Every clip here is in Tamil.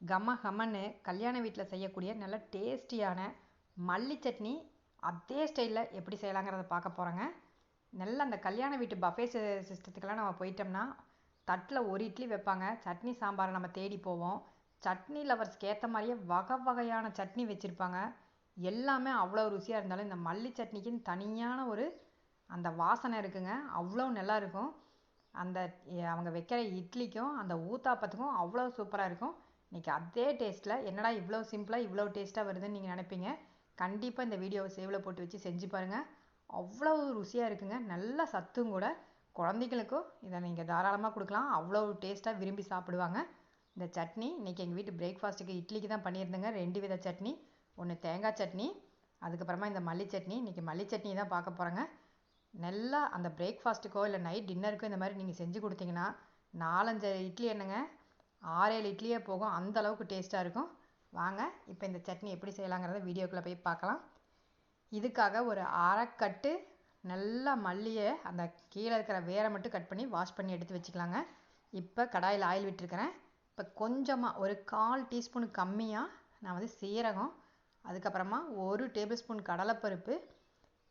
கம கமன்னு கல்யாண வீட்டில் செய்யக்கூடிய நல்ல டேஸ்டியான மல்லி சட்னி அதே ஸ்டைலில் எப்படி செய்யலாங்கிறத பார்க்க போகிறோங்க நல்ல அந்த கல்யாண வீட்டு பஃபே சிஸ்டத்துக்கெல்லாம் நம்ம போயிட்டோம்னா தட்டில் ஒரு இட்லி வைப்பாங்க. சட்னி சாம்பாரை நம்ம தேடி போவோம். சட்னி லவர்ஸ்க்கு ஏற்ற மாதிரியே வகை வகையான சட்னி வச்சுருப்பாங்க. எல்லாமே அவ்வளோ ருசியாக இருந்தாலும் இந்த மல்லி சட்னிக்குன்னு தனியான ஒரு அந்த வாசனை இருக்குங்க. அவ்வளோ நல்லா இருக்கும். அந்த அவங்க வைக்கிற இட்லிக்கும் அந்த ஊத்தாப்பத்துக்கும் அவ்வளோ சூப்பராக இருக்கும். இன்றைக்கி அதே டேஸ்ட்டில் என்னடா இவ்வளோ சிம்பிளாக இவ்வளோ டேஸ்ட்டாக வருதுன்னு நீங்கள் நினைப்பீங்க? கண்டிப்பாக இந்த வீடியோவை சேவில் போட்டு வச்சு செஞ்சு பாருங்கள் அவ்வளோ ருசியாக இருக்குங்க. நல்ல சத்தும் கூட. குழந்தைகளுக்கும் இதை நீங்கள் தாராளமாக கொடுக்கலாம். அவ்வளோ டேஸ்ட்டாக விரும்பி சாப்பிடுவாங்க. இந்த சட்னி இன்றைக்கி எங்கள் வீட்டு பிரேக்ஃபாஸ்ட்டுக்கு இட்லிக்கு தான் பண்ணியிருந்தேங்க. ரெண்டு வித சட்னி. ஒன்று தேங்காய் சட்னி அதுக்கப்புறமா இந்த மல்லி சட்னி. இன்றைக்கி மல்லி சட்னி தான் பார்க்க போகிறேங்க நல்லா அந்த பிரேக்ஃபாஸ்ட்டுக்கோ இல்லை நைட் டின்னருக்கோ இந்த மாதிரி நீங்கள் செஞ்சு கொடுத்தீங்கன்னா நாலஞ்சு இட்லி என்னங்க ஆறேழு இட்லியே போகும். அந்த அளவுக்கு டேஸ்ட்டாக இருக்கும். வாங்க இப்போ இந்த சட்னி எப்படி செய்யலாங்கிறத வீடியோக்குள்ளே போய் பார்க்கலாம். இதுக்காக ஒரு அரைக்கட்டு நல்லா மல்லியை அந்த கீழே இருக்கிற வேரை மட்டும் கட் பண்ணி வாஷ் பண்ணி எடுத்து வச்சுக்கலாங்க. இப்போ கடாயில் ஆயில் விட்டுருக்கிறேன். இப்போ கொஞ்சமாக ஒரு கால் டீஸ்பூன் கம்மியாக நான் வந்து சீரகம் அதுக்கப்புறமா ஒரு டேபிள் ஸ்பூன் கடலைப்பருப்பு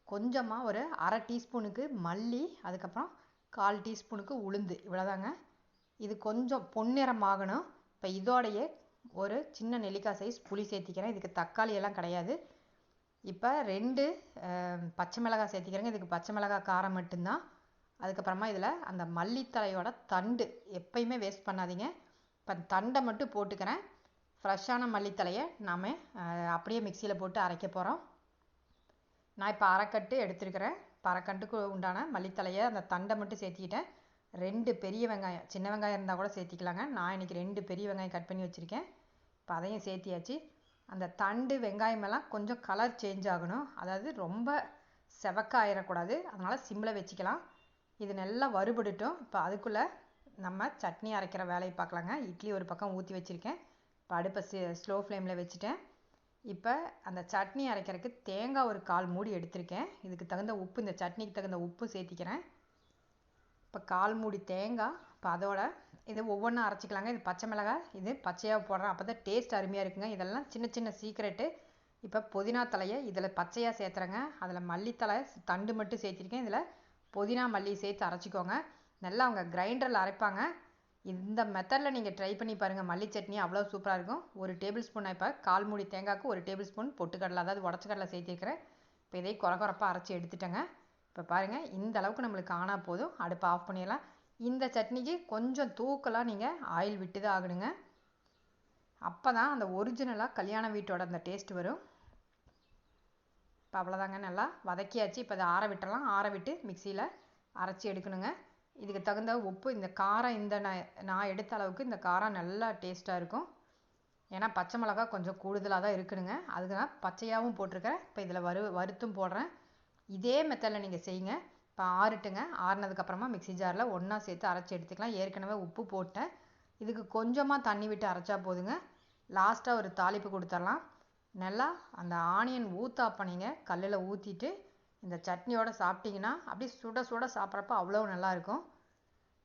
கொஞ்சமாக ஒரு அரை டீஸ்பூனுக்கு மல்லி அதுக்கப்புறம் கால் டீஸ்பூனுக்கு உளுந்து. இவ்வளோதாங்க இது கொஞ்சம் பொன்னிறம் ஆகணும் இப்போ இதோடையே ஒரு சின்ன நெல்லிக்காய் சைஸ் புளி சேர்த்திக்கிறேன். இதுக்கு தக்காளி எல்லாம் கிடையாது. இப்போ ரெண்டு பச்சை மிளகாய் சேர்த்திக்கிறேங்க. இதுக்கு பச்சை மிளகாய் காரம் மட்டும்தான். அதுக்கப்புறமா இதில் அந்த மல்லித்தழையோட தண்டு எப்பயுமே வேஸ்ட் பண்ணாதீங்க. இப்போ தண்டை மட்டும் போட்டுக்கிறேன். ஃப்ரெஷ்ஷான மல்லித்தழையை நாம் அப்படியே மிக்சியில் போட்டு அரைக்க போகிறோம் நான் இப்போ அரைக்கட்டு எடுத்துருக்கிறேன். இப்போ அரைக்கட்டுக்கு உண்டான மல்லித்தழையை அந்த தண்டை மட்டும் சேர்த்திக்கிட்டேன். ரெண்டு பெரிய வெங்காயம் சின்ன வெங்காயம் இருந்தால் கூட சேர்த்திக்கலாங்க. நான் இன்னைக்கு ரெண்டு பெரிய வெங்காயம் கட் பண்ணி வச்சுருக்கேன். இப்போ அதையும் சேர்த்தியாச்சு. அந்த தண்டு வெங்காயமெல்லாம் கொஞ்சம் கலர் சேஞ்ச் ஆகணும். அதாவது ரொம்ப செவக்க ஆயிடக்கூடாது அதனால் சிம்மில் வச்சுக்கலாம். இது நல்லா வறுபடட்டும். இப்போ அதுக்குள்ளே நம்ம சட்னி அரைக்கிற வேலையை பார்க்கலாங்க. இட்லி ஒரு பக்கம் ஊற்றி வச்சுருக்கேன். இப்போ அடுப்பை ஸ்லோ ஃப்ளேமில் வச்சுட்டேன். இப்போ அந்த சட்னி அரைக்கிறதுக்கு தேங்காய் ஒரு கால் மூடி எடுத்திருக்கேன். இதுக்கு தகுந்த உப்பு இந்த சட்னிக்கு தகுந்த உப்பு சேர்த்திக்கிறேன். இப்போ கால் மூடி தேங்காய் இப்போ அதோட இது ஒவ்வொன்றா அரைச்சிக்கலாங்க. இது பச்சை மிளகாய் இது பச்சையாக போடுறேன். அப்போ தான் டேஸ்ட் அருமையாக இருக்குங்க. இதெல்லாம் சின்ன சின்ன சீக்ரெட்டு இப்போ புதினா தலையை இதில் பச்சையாக சேர்த்துறேங்க. அதில் மல்லித்தலை தண்டு மட்டும் சேர்த்திருக்கேன். இதில் புதினா மல்லி சேர்த்து அரைச்சிக்கோங்க. நல்லா அவங்க கிரைண்டரில் அரைப்பாங்க. இந்த மெத்தடில் நீங்கள் ட்ரை பண்ணி பாருங்கள் மல்லி சட்னி அவ்வளோ சூப்பராக இருக்கும். ஒரு டேபிள் ஸ்பூன் இப்போ கால் மூடி தேங்காய்க்கு ஒரு டேபிள் ஸ்பூன் பொட்டுக்கடலை அதாவது உடச்ச கடலை சேர்த்திருக்கிறேன் இப்போ இதை குறை குறப்பாக அரைச்சி எடுத்துட்டேங்க. இப்போ பாருங்கள் இந்த அளவுக்கு நம்மளுக்கு ஆனால் போதும். அடுப்பை ஆஃப் பண்ணிடலாம். இந்த சட்னிக்கு கொஞ்சம் தூக்கலாக நீங்கள் ஆயில் விட்டு தான் ஆகணுங்க. அப்போ தான் அந்த ஒரிஜினலாக கல்யாண வீட்டோட அந்த டேஸ்ட் வரும். இப்போ அவ்வளோதாங்க நல்லா வதக்கியாச்சு. இப்போ அதை ஆற விட்டுறலாம். ஆற விட்டு மிக்சியில் அரைச்சி எடுக்கணுங்க. இதுக்கு தகுந்த உப்பு இந்த காரம் இந்த நான் நான் எடுத்த அளவுக்கு இந்த காரம் நல்லா டேஸ்ட்டாக இருக்கும். ஏன்னா பச்சை மிளகா கொஞ்சம் கூடுதலாக தான் இருக்கணுங்க அதுக்கு நான் பச்சையாகவும் போட்டிருக்கிறேன். இப்போ இதில் வறு வறுத்தும் போடுறேன். இதே மெத்தடில் நீங்கள் செய்யுங்க. இப்போ ஆறுட்டுங்க. ஆறுனதுக்கப்புறமா மிக்ஸி ஜாரில் ஒன்றா சேர்த்து அரைச்சி எடுத்துக்கலாம். ஏற்கனவே உப்பு போட்டேன். இதுக்கு கொஞ்சமாக தண்ணி விட்டு அரைச்சா போதுங்க. லாஸ்ட்டாக ஒரு தாளிப்பு கொடுத்துடலாம். நல்லா அந்த ஆனியன் ஊத்தாப்பனிங்க கல்லில் ஊற்றிட்டு இந்த சட்னியோடு சாப்பிட்டிங்கன்னா அப்படியே சுட சுட சாப்பிட்றப்ப அவ்வளோ நல்லாயிருக்கும்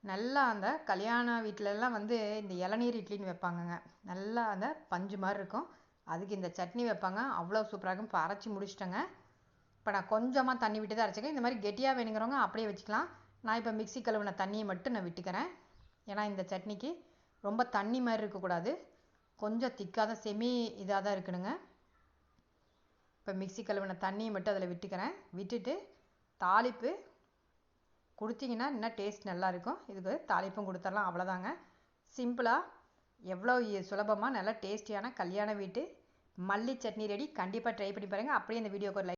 நல்லா அந்த கல்யாண வீட்டிலலாம் வந்து இந்த இளநீர் இட்லின்னு வைப்பாங்கங்க. நல்லா அந்த பஞ்சு மாதிரி இருக்கும். அதுக்கு இந்த சட்னி வைப்பாங்க. அவ்வளோ சூப்பராக இருக்கும். இப்போ அரைச்சி முடிச்சிட்டேங்க. இப்போ நான் கொஞ்சமாக தண்ணி விட்டு தான் அரைச்சிக்கேன் இந்த மாதிரி கெட்டியாக வேணுங்கிறவங்க அப்படியே வச்சுக்கலாம். நான் இப்போ மிக்சி கழுவின தண்ணியை மட்டும் நான் விட்டுக்கிறேன். ஏன்னா இந்த சட்னிக்கு ரொம்ப தண்ணி மாதிரி இருக்கக்கூடாது. கொஞ்சம் திக்காக தான் செமி இதாக தான் இருக்கணுங்க இப்போ மிக்சி கழுவின தண்ணியை மட்டும் அதில் விட்டுக்கிறேன். விட்டுட்டு தாளிப்பு கொடுத்தீங்கன்னா இன்னும் டேஸ்ட் நல்லாயிருக்கும் இதுக்கு தாளிப்பும் கொடுத்துடலாம். அவ்வளோதாங்க சிம்பிளாக எவ்வளோ சுலபமாக நல்லா டேஸ்டியான கல்யாண வீட்டு மல்லி சட்னி ரெடி கண்டிப்பாக ட்ரை பண்ணி பாருங்கள் அப்படியே இந்த வீடியோக்கு ஒரு